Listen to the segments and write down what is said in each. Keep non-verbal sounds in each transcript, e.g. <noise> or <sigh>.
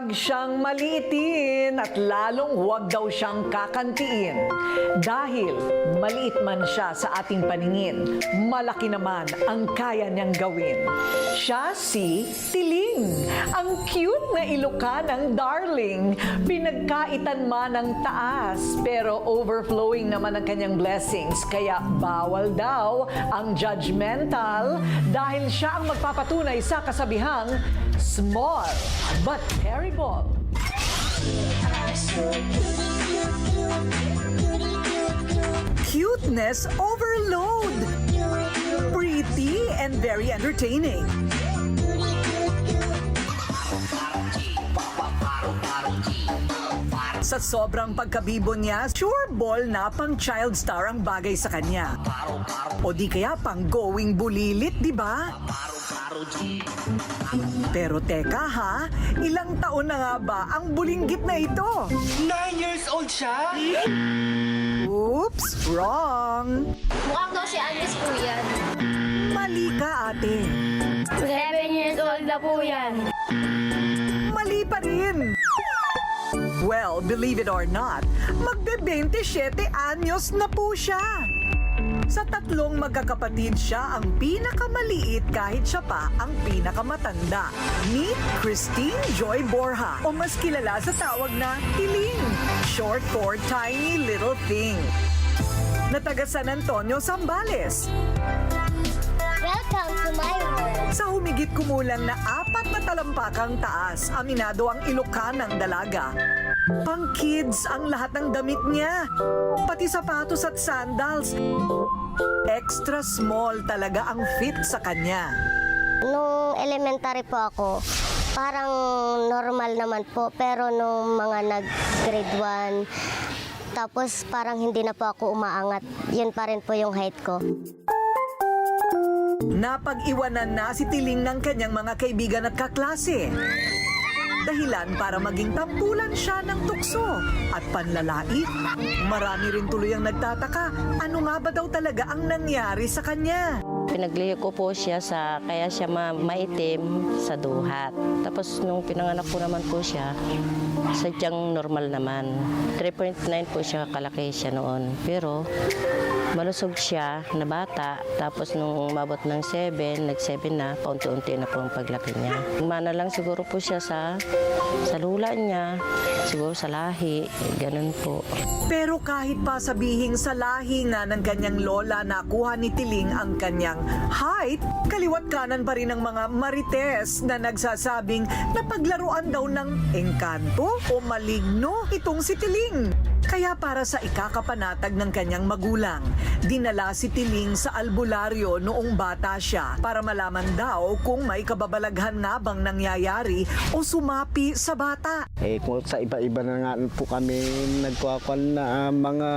Huwag siyang maliitin at lalong huwag daw siyang kakantiin. Dahil maliit man siya sa ating paningin, malaki naman ang kaya niyang gawin. Siya si Tiling, ang cute na Ilocanang darling. Pinagkaitan man ng taas, pero overflowing naman ang kanyang blessings. Kaya bawal daw ang judgmental dahil siya ang magpapatunay sa kasabihang small but terrible. Cuteness overload. Pretty and very entertaining. Sa sobrang pagkabibo niya, sure ball na pang child star ang bagay sa kanya. O di kaya pang going bulilit, di ba? Pero teka ha, ilang taon na nga ba ang bulinggit na ito? Nine years old siya? Oops, wrong. Mukhang daw si Agnes po yan. Mali ka ate. Seven years old na po yan. Mali pa rin. Well, believe it or not, magbe-27 anyos na po siya. Sa tatlong magkakapatid siya ang pinakamaliit kahit siya pa ang pinakamatanda. Meet Christine Joy Borja o mas kilala sa tawag na Tiling, short for Tiny Little Thing. Na taga San Antonio, Zambales. Welcome to my world. Sa humigit kumulang na apat na talampakang taas, aminado ang ilukan ng dalaga. Pang kids ang lahat ng damit niya. Pati sapatos at sandals. Extra small talaga ang fit sa kanya. Nung elementary po ako, parang normal naman po. Pero nung mga nag-grade 1, tapos parang hindi na po ako umaangat. Yun pa rin po yung height ko. Napag-iwanan na si Tiling ng kanyang mga kaibigan at kaklase. Dahilan para maging tampulan siya ng tukso at panlalait. Marami rin tuloy ang nagtataka, ano nga ba daw talaga ang nangyari sa kanya? Pinaglihi ko po siya sa, kaya siya ma- maitim sa duhat. Tapos nung pinanganak ko naman po siya, sadyang normal naman. 3.9 po siya kalaki siya noon. Pero malusog siya na bata. Tapos nung umabot ng 7, nag-7 na, paunti-unti na po ang paglaki niya. Mana lang siguro po siya sa, sa lula niya, siguro sa lahi, ganun po. Pero kahit pa sabihing sa lahi nga ng kanyang lola nakuha ni Tiling ang kanyang height, kaliwat kanan pa rin ang mga marites na nagsasabing napaglaruan daw ng engkanto o maligno itong si Tiling. Kaya para sa ikakapanatag ng kanyang magulang, dinala si Tiling sa albularyo noong bata siya para malaman daw kung may kababalaghan nga bang nangyayari o sumapi sa bata. Eh, kung sa iba-iba na nga po kami nagkuhakuan na mga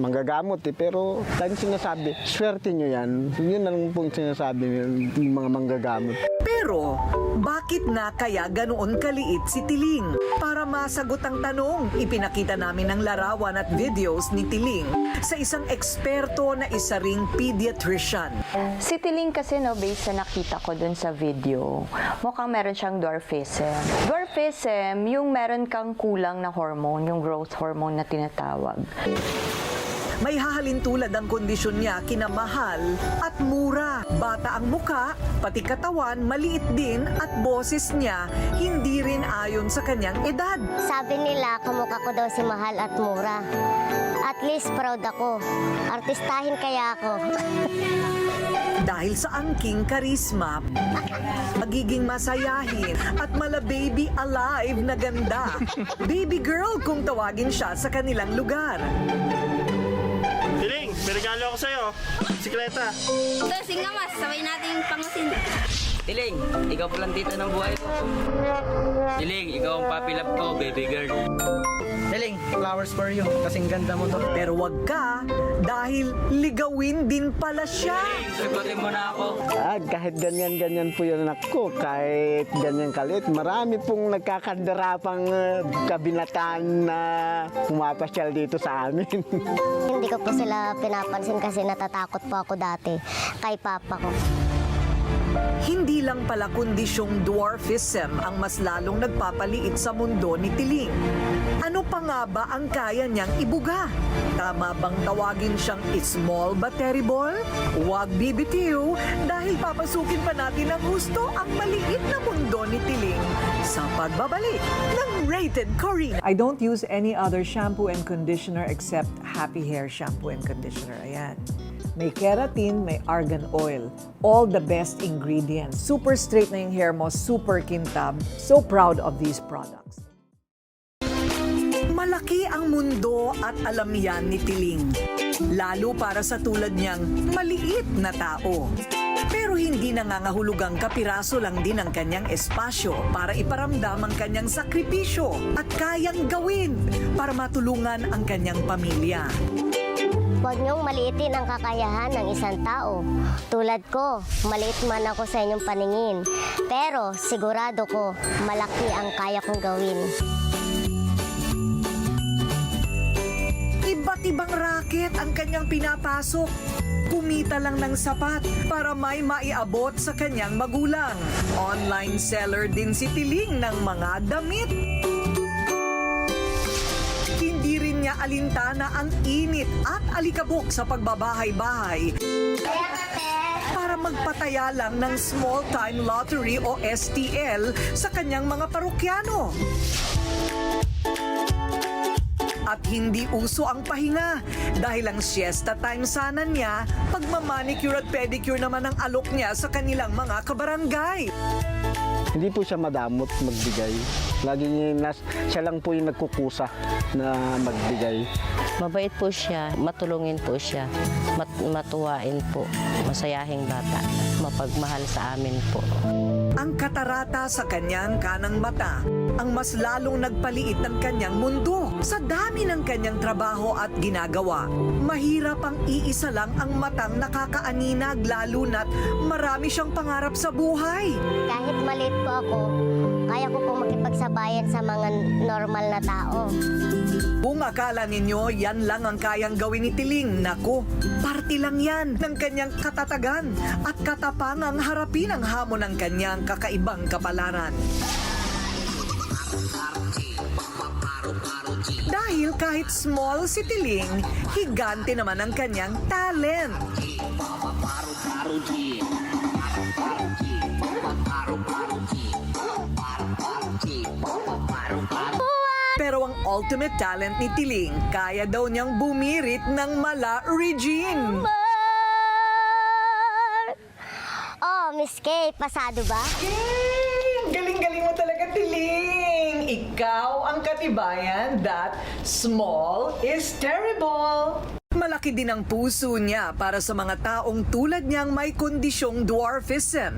manggagamot eh. Pero tayong sinasabi, swerte nyo yan. Yun lang pong sinasabi ng mga manggagamot. Pero, bakit na kaya ganoon kaliit si Tiling? Para masagot ang tanong, ipinakita namin ang larawan at videos ni Tiling sa isang eksperto na isa ring pediatrician. Si Tiling kasi no, based sa nakita ko dun sa video, mukhang meron siyang dwarfism. Dwarfism, yung meron kang kulang na hormone, yung growth hormone na tinatawag. May hahalin tulad ang kondisyon niya kinamahal at mura. Bata ang muka, pati katawan, maliit din at boses niya hindi rin ayon sa kanyang edad. Sabi nila, kamukha ko daw si Mahal at Mura. At least proud ako. Artistahin kaya ako. <laughs> Dahil sa angking karisma, magiging masayahin at mala baby alive na ganda. <laughs> Baby girl kung tawagin siya sa kanilang lugar. Tiling, may regalo ako sa'yo. Sikleta. Ito, singamas. Sabay natin pangusin. Tiling, ikaw palang tita ng buhay ko. Tiling, ikaw ang papi love ko, baby girl. Tiling, flowers for you. Kasing ganda mo to. Pero wag ka dahil ligawin din pala siya. Sagutin mo na ako. Ah, kahit ganyan-ganyan po yung anak ko, kahit ganyan kalit, marami pong nagkakandarapang uh, kabinataan na pumapasyal dito sa amin. <laughs> hindi ko po sila pinapansin kasi natatakot po ako dati kay papa ko. Hindi lang pala kondisyong dwarfism ang mas lalong nagpapaliit sa mundo ni Tiling. Ano pa nga ba ang kaya niyang ibuga? Tama bang tawagin siyang small but terrible? Huwag bibitiw dahil papasukin pa natin ng gusto ang maliit na mundo ni Tiling sa pagbabalik ng Rated Corina. I don't use any other shampoo and conditioner except Happy Hair Shampoo and Conditioner. Ayan. May keratin, may argan oil. All the best ingredients. Super straight na yung hair mo, super kintab. So proud of these products. Malaki ang mundo at alam yan ni Tiling. Lalo para sa tulad niyang maliit na tao. Pero hindi nangangahulugang kapiraso lang din ang kanyang espasyo para iparamdam ang kanyang sakripisyo at kayang gawin para matulungan ang kanyang pamilya. Huwag niyong maliitin ang kakayahan ng isang tao. Tulad ko, maliit man ako sa inyong paningin. Pero sigurado ko, malaki ang kaya kong gawin. Iba't ibang racket ang kanyang pinapasok. Kumita lang ng sapat para may maiabot sa kanyang magulang. Online seller din si Tiling ng mga damit. Alintana ang init at alikabok sa pagbabahay-bahay para magpataya lang ng small time lottery o STL sa kanyang mga parokyano. At hindi uso ang pahinga dahil ang siesta time sana niya, pagmamanicure at pedicure naman ang alok niya sa kanilang mga kabarangay. Hindi po siya madamot magbigay. Lagi niya, nas, siya lang po yung nagkukusa na magbigay. Mabait po siya, matulungin po siya, mat matuwain po, masayahing bata, mapagmahal sa amin po. Ang katarata sa kanyang kanang mata ang mas lalong nagpaliit ng kanyang mundo sa dami ng kanyang trabaho at ginagawa. Mahirap ang iisa lang ang matang nakakaaninag lalo na't marami siyang pangarap sa buhay. Kahit maliit po ako, kaya ko pong makipagsabayan sa mga normal na tao. Kung akala ninyo yan lang ang kayang gawin ni Tiling, naku, parti lang yan ng kanyang katatagan at katapangang harapin ang hamon ng kanyang kakaibang kapalaran. Dahil kahit small si Tiling, higante naman ang kanyang talent. Ultimate talent ni Tiling, kaya daw niyang bumirit ng mala Regine. Oh, Miss Kay, pasado ba? Ang Galing-galing mo talaga, Tiling! Ikaw ang katibayan that small is terrible. Malaki din ang puso niya para sa mga taong tulad niyang may kondisyong dwarfism.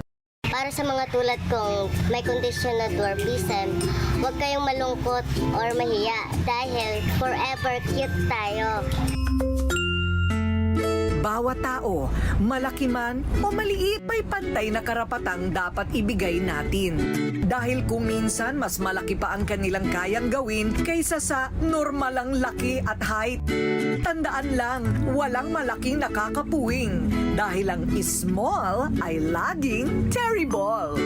Para sa mga tulad kong may kondisyon na dwarfism, huwag kayong malungkot or mahiya dahil forever cute tayo. Bawat tao, malaki man o maliit, may pantay na karapatang dapat ibigay natin. Dahil kung minsan mas malaki pa ang kanilang kayang gawin kaysa sa normalang laki at height. Tandaan lang, walang malaking nakakapuwing dahil ang small ay laging terrible.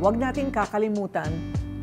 Huwag nating kakalimutan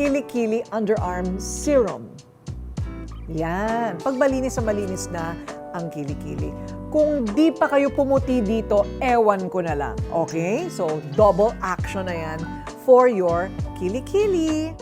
Kili-Kili Underarm Serum. Yan. Pag malinis sa malinis na ang kilikili. Kung di pa kayo pumuti dito, ewan ko na lang. Okay? So, double action na yan for your kilikili.